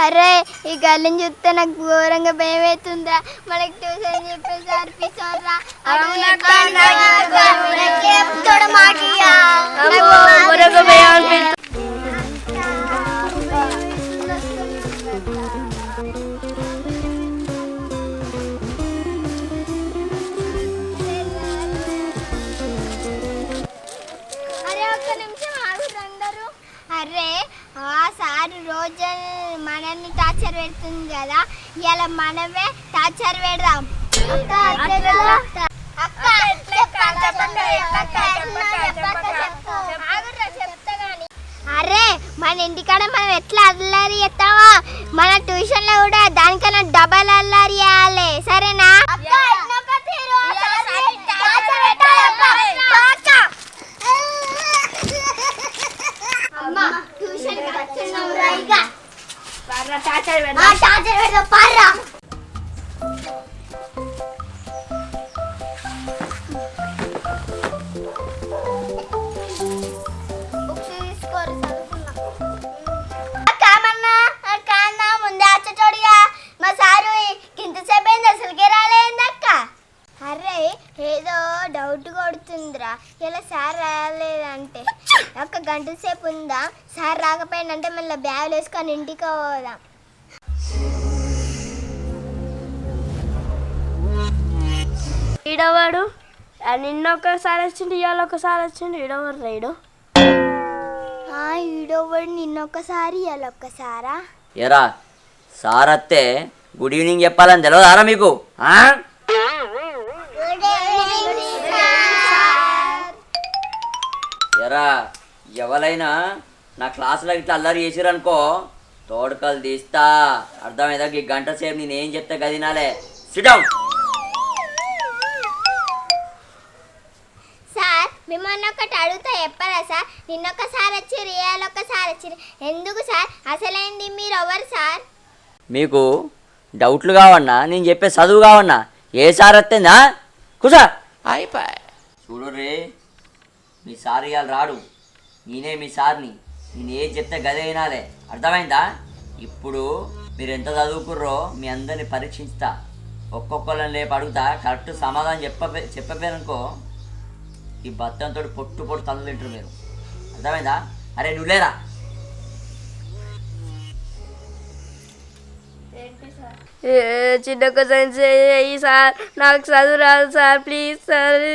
అరే ఈ గల్లిని చూస్తే నాకు ఘోరంగా భయం అవుతుందా మనకి ట్యూషన్ ఒక్క నిమిషం అరే ఆ సార్ రోజు మనల్ని టార్చర్ పెడుతుంది కదా ఇలా మనమే టార్చర్ పెడదాం. అరే మన ఇంటికాడ మనం ఎట్లా అల్లరి చేస్తామో మన ట్యూషన్లో కూడా దానికన్నా డబల్ అల్లరి చేయాలి. సరేనా అమ్మా ట్యూషన్ వచ్చినాం రైగా టార్చర్ పెడదాం పారా బుక్స్ తీసుకోరు కామన్నా కాన్నా ముందే వచ్చేటోడిగా మా సారు ఇంతసేపు అయింది అసలుకే రాలేదక్క అరే ఏదో డౌట్ కొడుతుందిరా. ఇలా సార్ రాలేదంటే. ఒక గంట సేపు ఉందా? సార్ రాకపోయినంటే మళ్ళీ బ్యాగులు వేసుకొని ఇంటికి పోదాం. ఈడవాడు? నిన్న ఒకసారి వచ్చిండు ఇవాళ ఒకసారి వచ్చిండు ఈడవాడు రైడు ఈడోవాడు? నిన్నొక్కసారి ఇలా ఒక్కసారా ఎరా సార్ అత్తే గుడ్ ఈవినింగ్ చెప్పాలని తెలియదారా మీకు? ఆ? ఎరా ఎవరైనా నా క్లాసులో ఇట్లా అల్లరి చేసిరనుకో తోడుకలు తీస్తా. అర్థమైందా? ఈ గంట సేపు నేను ఏం చెప్తే గదినాలే. సిడౌన్ సార్ మిమ్మల్ని ఒకటి అడుగుతా చెప్పరా సార్? నిన్నొక్కసారి వచ్చి రియాల్ ఒక్కసారి వచ్చి ఎందుకు సార్? అసలైంది మీరు ఎవరు సార్? మీకు డౌట్లు కావన్నా నేను చెప్పే చదువు కావన్నా ఏ సార్ వస్తుందా కూసా. చూడు రే మీ సార్ ఇవాళ రాడు. నేనే మీ సార్ని. నేను ఏది చెప్తే గదే వినాలే. అర్థమైందా? ఇప్పుడు మీరు ఎంత చదువుకుర్రో మీ అందరిని పరీక్షిస్తా ఒక్కొక్కళ్ళని లేపు అడుగుతా. కరెక్ట్ సమాధానం చెప్ప చెప్పపోయారనుకో ఈ బత్తంతో పొట్టు పొట్టు తల్లు తింటారు మీరు అర్థమైందా? అరే నువ్వు లేరా? చిన్న క్వశ్చన్ చేయి సార్. నాకు చదువు రాదు సార్. Please sir.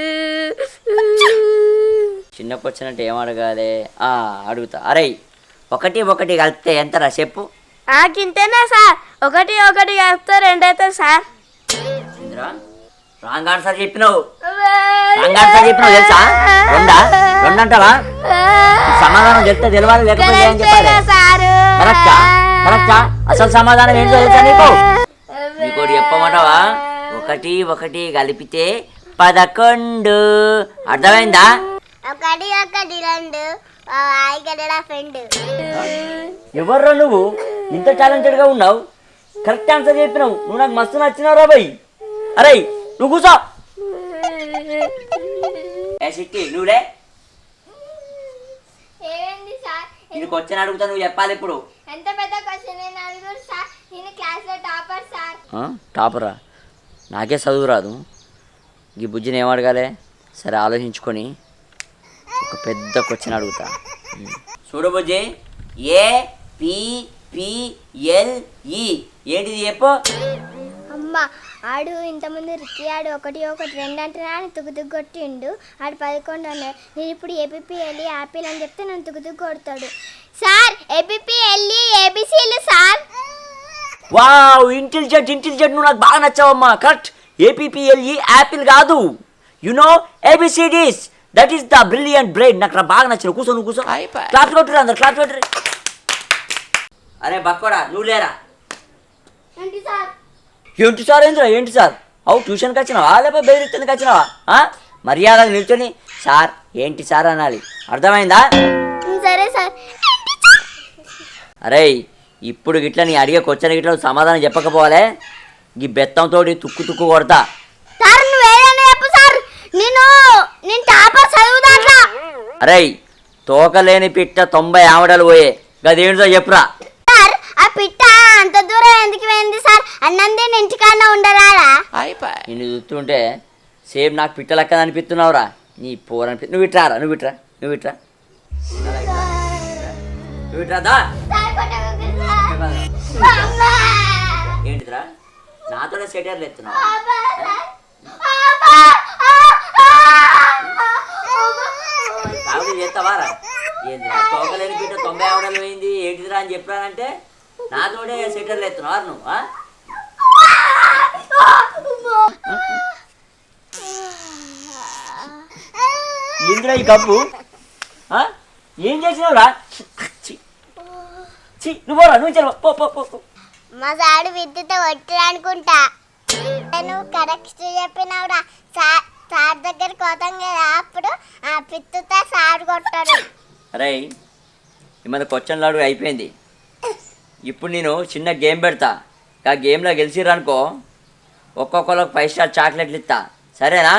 చిన్నకు వచ్చినట్టు ఏం అడగాలి? ఆ, అడుగుతా. అరే ఒకటి ఒకటి కలిపితే ఎంతరా చెప్పు. నాకింతేనా సార్? ఒకటి ఒకటి కలిపితే రెండైతే సార్. ఇంద్రా రాంగ్ ఆన్సర్ చెప్పినావు. రాంగ్ ఆన్సర్ చెప్పినావు తెలుసా? రెండా? రెండు అంటావా సమాధానం చెప్తే తెలియాలి లేకపోతే ఏం చెప్పాలి? సారు? కరెక్టా? కరెక్టా? అసలు సమాధానం ఏంటో తెలుసా నీకు? నీకోటి చెప్పమంటావా? ఒకటి ఒకటి కలిపితే పదకొండు. అర్థమైందా? ఒకటి ఒకటి రెండు. ఆయన ఫ్రెండ్ ఎవర్రా నువ్వు? ఇంత టాలెంటెడ్గా ఉన్నావు? కరెక్ట్ ఆన్సర్ చెప్పినావు. నువ్వు నాకు మస్తు నచ్చినావు రా భయ్ అరే నువ్వు కూసో. ఏ సిట్టి నువ్వులే ఏమైంది సార్? ఇది క్వశ్చన్ అడుగుతా నువ్వు చెప్పాలి ఇప్పుడు. ఎంత పెద్ద క్వశ్చన్ నేను అడుగురు సార్? నేను క్లాస్లో టాపర్ సార్. టాపరా నాకే చదువు రాదు. ఈ బుజ్జిని ఏం అడగాలి? సరే ఆలోచించుకొని. ఒక పెద్ద క్వశ్చన్ అడుగుతా. ఉమ్. చూడు బుజ్జి A P P L E. ఏంటిది చెప్పు. అమ్మ ఆడు ఇంతకుముందు రిక్కి ఆడు ఒకటి ఒకటి రెండు అంటే అని తుగ్గు తుగ్గు కొట్టిండు ఆడు పదకొండు అన్నాడు. నేను ఇప్పుడు ఏపీపీ వెళ్ళి యాపిల్ అని చెప్తే నన్ను తుగ్గు తుగ్గు కొడతాడు సార్ ఏపీపీ వెళ్ళి ఏబిసిలు సార్. వావ్ ఇంటెలిజెంట్ ఇంటెలిజెంట్ నువ్వు నాకు బాగా నచ్చావమ్మా. Correct. A P P L E apple కాదు. You know A B C Ds that is the brilliant brain నాకు బాగా నచ్చిన. కూర్చో నువ్వు కూర్చో. క్లాప్ కొట్టురు అందరు క్లాప్ కొట్టురు అరే బక్కోడా నువ్వు లేరా? ఏంటి సార్? ఏంటి సార్ ఏంటి ఏంటి సార్? అవు ట్యూషన్కి వచ్చినావా? లేకపోతే బెదిరిస్తుంది వచ్చినావా ఆ? మర్యాదగా నిల్చొని. సార్ ఏంటి సార్ అనాలి? అర్థమైందా? సరే సార్. అరే ఇప్పుడు గిట్ల నీ అడిగే క్వశ్చన్ గిట్ల సమాధానం చెప్పకపోవాలే? ఈ బెత్తంతో తుక్కు తుక్కు కొడతా. నువ్వు సార్ నేను నేను టాపర్ చదువుదాట్లా అరే తోకలేని పిట్ట తొంభై ఆమడలు పోయే. గదేంటో చెప్పురా. సార్ ఆ పిట్ట అంత దూరం ఎందుకు పోయింది సార్? అన్నందే ఇంటికన్నా ఉండరాడా నిన్ను చూస్తుంటే సేమ్ నాకు పిట్ట లెక్క అనిపిస్తున్నావురా. నీ పోరని నువ్వు ఇట్రారా నువ్వు ఇట్రా నువ్వు ఇట్రా. నువ్వు ఇట్రా దా. ఏంటిదిరా? నాతోనే సెటర్లు ఎత్తున్నావు. కాకపోతే చేస్తావారా ఏందిరా తోకలేని పిట్ట తొంభై ఆవడలు పోయింది ఏంటిదిరా అని చెప్పానంటే నాతోనే సెటర్లు ఎత్తున్నావా నువ్వు ఆ? ఏందిరా ఈ కప్పు ఆ? ఏం చేసినావురా. ఛీ, నువ్వు పోరా నువ్వు చలో పో పో. మా సాడు విద్యుత్ అనుకుంటా నువ్వు కరెక్ట్ చెప్పినావురా సార్ సార్ దగ్గరికి పోతాం కదా అప్పుడు ఆ పిత్తుతో సార్ కొట్టాడు. అరే ఈ మన క్వశ్చన్ లాడు అయిపోయింది. ఇప్పుడు నేను చిన్న గేమ్ పెడతా. ఆ గేమ్లో గెలిచిరనుకో ఒక్కొక్కరికి ఫైవ్ స్టార్ చాక్లెట్లు ఇస్తా. సరేనా?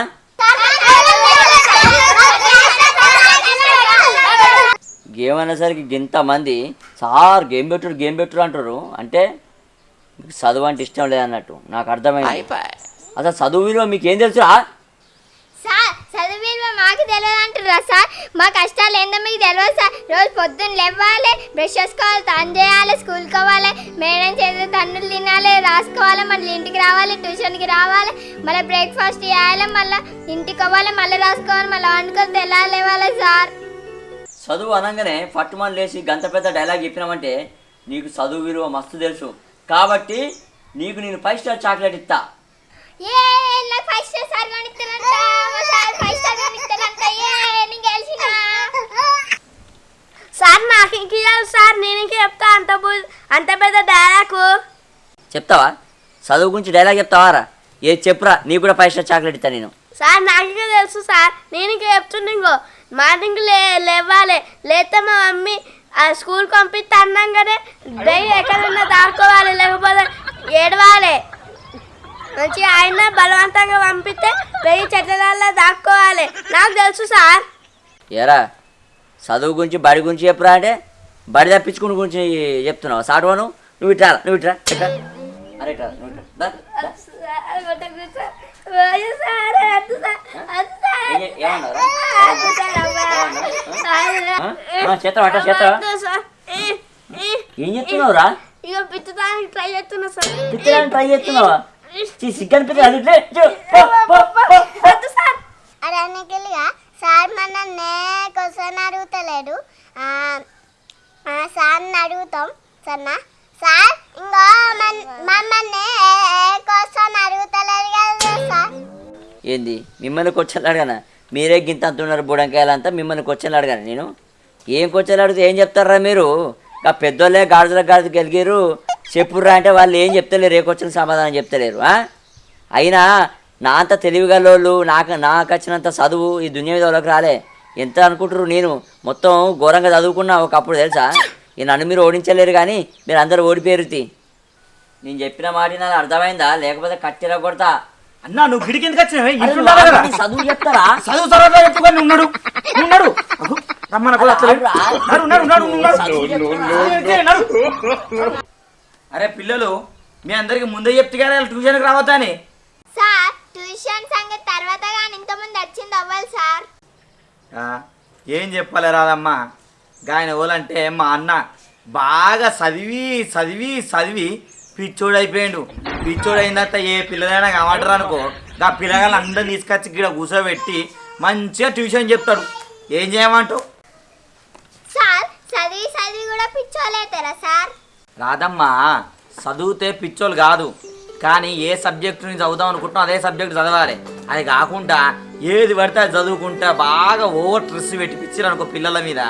గేమ్ అనేసరికి ఇంతమంది సార్ గేమ్ పెట్టుడు గేమ్ పెట్టుడు అంటారు అంటే మీకు చదువు అంటే ఇష్టం లేదన్నట్టు. నాకు అర్థమైంది. అసలు చదువు విలువ మీకు ఏం తెలుసురా? సార్ మాకు తెలియదు అంటారా సార్. మా కష్టాలు ఏందో మీకు తెలియదు సార్. రోజు పొద్దున్న లేవాలి బ్రష్ చేసుకోవాలి తను చేయాలి స్కూల్కి పోవాలి మేడం చేసే తన్నులు తినాలి రాసుకోవాలి మళ్ళీ ఇంటికి రావాలి ట్యూషన్కి రావాలి మళ్ళీ బ్రేక్ఫాస్ట్ చేయాలి మళ్ళీ ఇంటికి పోవాలి మళ్ళీ రాసుకోవాలి మళ్ళీ వండుకొని తెల్లాలి లేవాలి సార్. చదువు అనగానే పట్టుమని లేచి గంత పెద్ద డైలాగ్ చెప్పినామంటే నీకు చదువు విలువ మస్తు తెలుసు. కాబట్టి నీకు నేను ఫైవ్ స్టార్ చాక్లెట్ ఇస్తా. ఏ నాకు సార్ కొనిస్తారంట మా సార్ ఫైవ్ స్టార్ కొనిస్తారంట ఏ నేను గెలిచిన. సార్ నాకు ఇంక ఇవ్వాలి సార్. నేను ఇంక చెప్తా అంత అంత పెద్ద డైలాగు. చెప్తావా? చదువు గురించి డైలాగ్ చెప్తావారా? ఏది చెప్పురా నీకు కూడా ఫైవ్ స్టార్ చాక్లెట్ ఇస్తా నేను. సార్ నాకు ఇంకా తెలుసు సార్. నేను ఇంకా చెప్తున్నా ఇంకో మార్నింగ్ లే లేవాలి. లేతే మా మమ్మీ ఆ స్కూల్ పంపిస్తే అన్నాగానే డైలీ ఎక్కడన్నా దాక్కోవాలి లేకపోతే ఏడవాలి. మంచిగా ఆయన బలవంతంగా పంపిస్తే వెయ్యి చెట్లలో దాక్కోవాలి. నాకు తెలుసు సార్. ఏరా చదువు గురించి బడి గురించి చెప్పురా అంటే? బడి తప్పించుకుని గురించి చెప్తున్నావా? సాటువాను నువ్వు ఇట్రా నువ్వు ఇట్రా ఇట్రా అరే ఇట్రా నువ్వు ఇట్రా దా, దా. ఏ- ఏం చెప్తున్నావురా ఇక పిచ్చడానికి ట్రై చేస్తున్నా సార్. ట్రై చేస్తున్నావా? చీ, సిగ్గని పిల్ల అది ఇట్లే, చూ, పో, పో, పో. వద్దు సార్. అరే నిఖిల్గా సార్ మనల్ని క్వశ్చన్ అడుగుతలేడు. ఆ, ఆ, సార్ని అడుగుతాం సరేనా? సార్ ఇంకో మన్- మమ్మల్ని క్వశ్చన్ అడుగుతలేడు కదా సార్? ఏంది? మిమ్మల్ని క్వశ్చన్లు అడగానా? మీరే గింత అంటున్నారు బుడంకాయలంతా మిమ్మల్ని క్వశ్చన్లు అడగాను నేను? ఏం క్వశ్చన్లు అడిగితే ఏం చెప్తారా మీరు? ఆ పెద్దోళ్ళే గాడిదల గాడిద గెలిగారు చెప్పుర్రా అంటే వాళ్ళు ఏం చెప్తలేరు ఏ క్వశ్చన్ సమాధానం చెప్తలేరు ఆ? అయినా నా అంత తెలివిగలోళ్ళు నాకు నాకు వచ్చినంత చదువు ఈ దునియా మీద వాళ్ళకి రాలే. ఎంత అనుకుంటారు నేను? మొత్తం ఘోరంగా చదువుకున్నా ఒకప్పుడు తెలుసా? ఈ నన్ను మీరు ఓడించలేరు కానీ మీరు అందరూ ఓడిపోయారు నేను చెప్పిన మాట నాకు అర్థమైందా? లేకపోతే కట్టిరా కొడతా అన్నా నువ్వు గిడికి ఎందుకు వచ్చినావే? చదువు చెప్తారా? చదువు చెప్పుకొని ఉన్నాడు. ఉన్నాడు. అరే పిల్లలు మీ అందరికి ముందే చెప్తే కదా ట్యూషన్కి రావద్దా అని సార్ ట్యూషన్ సంగతి తర్వాత కానీ ఇంతకుముందు వచ్చింది అవ్వాలి సార్. ఆ, ఏం చెప్పాలి రాదమ్మా? గాయన ఎవరంటే మా అన్న బాగా చదివి చదివి చదివి పిచ్చోడు అయిపోయాడు పిచ్చోడు అయిన తర్వాత ఏ పిల్లలైనా కామంటారు అనుకో ఆ పిల్లగాళ్ళు అందరిని తీసుకొచ్చి ఇక్కడ కూర్చోబెట్టి మంచిగా ట్యూషన్ చెప్తాడు. ఏం చేయమంటావు? సార్ చదివి చదివి కూడా పిచ్చోలేతారా సార్? రాదమ్మా చదివితే పిచ్చోళ్ళు కాదు. కానీ ఏ సబ్జెక్టు నుంచి చదువుదాం అనుకుంటున్నాం అదే సబ్జెక్ట్ చదవాలి. అది కాకుండా ఏది పడితే అది చదువుకుంటా బాగా ఓవర్ స్ట్రెస్ పెట్టి పిచ్చిరు అనుకో పిల్లల మీద.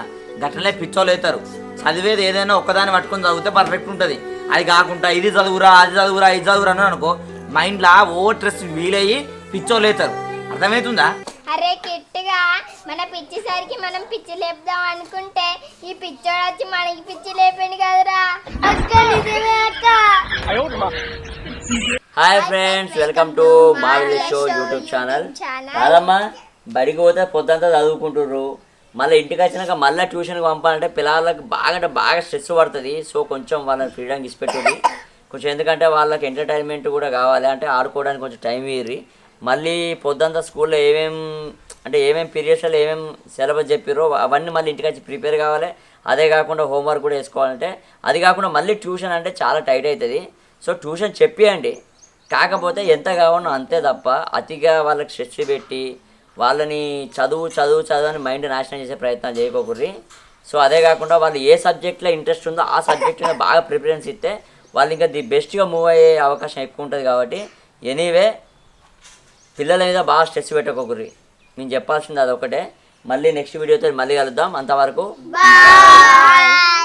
గట్లనే పిచ్చోళ్ళు అవుతారు. చదివేది ఏదైనా ఒక్కదాన్ని పట్టుకొని చదివితే పర్ఫెక్ట్ ఉంటుంది. అది కాకుండా ఇది చదువురా అది చదువురా ఇది చదువురా అని అనుకో మైండ్లా ఓ స్ట్రెస్ వీలయ్యి పిచ్చోలేతారు అర్థమవుతుందా? అరే కిట్టుగా మన పిచ్చి సరికి మనం పిచ్చి లేపుదాం అనుకుంటే ఈ పిచ్చోడు వచ్చి మనకి పిచ్చి లేపాడు కదరా. అక్క నిజమే అక్క. హాయ్ ఫ్రెండ్స్ వెల్కమ్ టు మా విలేజ్ షో యూట్యూబ్ ఛానల్. కాదమ్మా బడికి పోతే పొద్దంతా చదువుకుంటుర్రు. మళ్ళీ ఇంటికి వచ్చినాక మళ్ళీ ట్యూషన్కి పంపాలంటే పిల్లలకు బాగా అంటే బాగా స్ట్రెస్ పడుతుంది. సో కొంచెం వాళ్ళని ఫ్రీడమ్ ఇచ్చిపెట్టుంది కొంచెం ఎందుకంటే వాళ్ళకి ఎంటర్టైన్మెంట్ కూడా కావాలి అంటే ఆడుకోవడానికి కొంచెం టైం ఇయ్యి మళ్ళీ పొద్దంతా స్కూల్లో ఏమేం అంటే ఏమేం పీరియడ్స్లో ఏమేం సిలబస్ చెప్పిర్రో అవన్నీ మళ్ళీ ఇంటికి వచ్చి ప్రిపేర్ కావాలి. అదే కాకుండా హోంవర్క్ కూడా వేసుకోవాలంటే అది కాకుండా మళ్ళీ ట్యూషన్ అంటే చాలా టైట్ అవుతుంది సో ట్యూషన్ చెప్పేయండి. కాకపోతే ఎంత కావాలో అంతే తప్ప అతిగా వాళ్ళకి స్ట్రెస్ పెట్టి వాళ్ళని చదువు చదువు చదువు అని మైండ్ నాశనం చేసే ప్రయత్నం చేయకోకర్రి సో అదే కాకుండా వాళ్ళు ఏ సబ్జెక్ట్లో ఇంట్రెస్ట్ ఉందో ఆ సబ్జెక్ట్ మీద బాగా ప్రిఫరెన్స్ ఇస్తే వాళ్ళు ఇంకా ది బెస్ట్గా మూవ్ అయ్యే అవకాశం ఎక్కువ ఉంటుంది కాబట్టి ఎనీవే పిల్లల మీద బాగా స్ట్రెస్ పెట్టకోకర్రి నేను చెప్పాల్సింది అదొకటే మళ్ళీ నెక్స్ట్ వీడియోతో మళ్ళీ కలుద్దాం. అంతవరకు బాయ్!